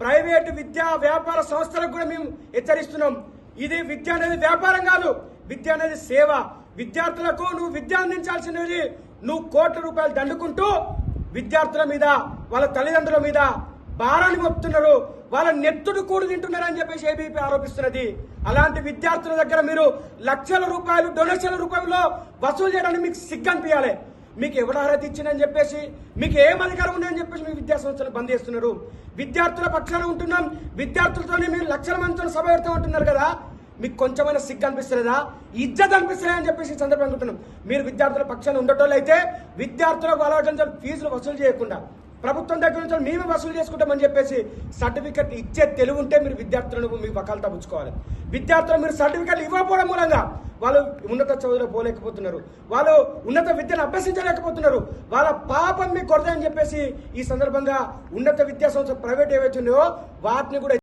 Private విద్యా వ్యాపార సంస్థలకు కూడా మేము హెచ్చరిస్తున్నాం. ఇది విద్య అనేది వ్యాపారం కాదు. విద్య అనేది సేవ. విద్యార్థులకు నువ్వు విద్య అందించాల్సినది నువ్వు కోట్ల రూపాయలు దండుకుంటూ విద్యార్థుల మీద వాళ్ళ తల్లిదండ్రుల మీద భారాన్ని మోపుతున్నారు. వాళ్ళ నెత్తుడు కూడు తింటున్నారని చెప్పేసి ఏబీపీ ఆరోపిస్తున్నది. అలాంటి విద్యార్థుల దగ్గర మీరు లక్షల రూపాయలు డొనేషన్ల రూపంలో వసూలు చేయడానికి మీకు సిగ్గు అనిపించాలి మీకు ఎవరు అర్హత ఇచ్చిందని చెప్పేసి మీకు ఏం అధికారం ఉందని చెప్పేసి మీ విద్యా సంస్థలు బంద్ చేస్తున్నారు. విద్యార్థుల పక్షాన ఉంటున్నాం. విద్యార్థులతోనే మీరు లక్షల మందితో సభ పెడతా ఉంటున్నారు కదా. మీకు కొంచెమైనా సిగ్గు అనిపిస్తలేదా? ఇజ్జత్ అనిపిస్తుందా అని చెప్పేసి సందర్భంగా అంటున్నాం మీరు విద్యార్థుల పక్షాన ఉండటోళ్ళు అయితే విద్యార్థులకు అలవాటు ఫీజులు వసూలు చేయకుండా ప్రభుత్వం దగ్గర నుంచి మేమే వసూలు చేసుకుంటామని చెప్పేసి సర్టిఫికెట్ ఇచ్చే తెలివి ఉంటే మీరు విద్యార్థులను మీ వకాలతా తప్పించుకోవాలి విద్యార్థులు మీరు సర్టిఫికెట్లు ఇవ్వకపోవడం మూలంగా వాళ్ళు ఉన్నత చదువులో పోలేకపోతున్నారు. వాళ్ళు ఉన్నత విద్యను అభ్యసించలేకపోతున్నారు. వాళ్ళ పాపం మీకు కొడతాయని చెప్పేసి ఈ సందర్భంగా ఉన్నత విద్యా సంస్థ ప్రైవేట్ ఏవైతే ఉన్నాయో వాటిని కూడా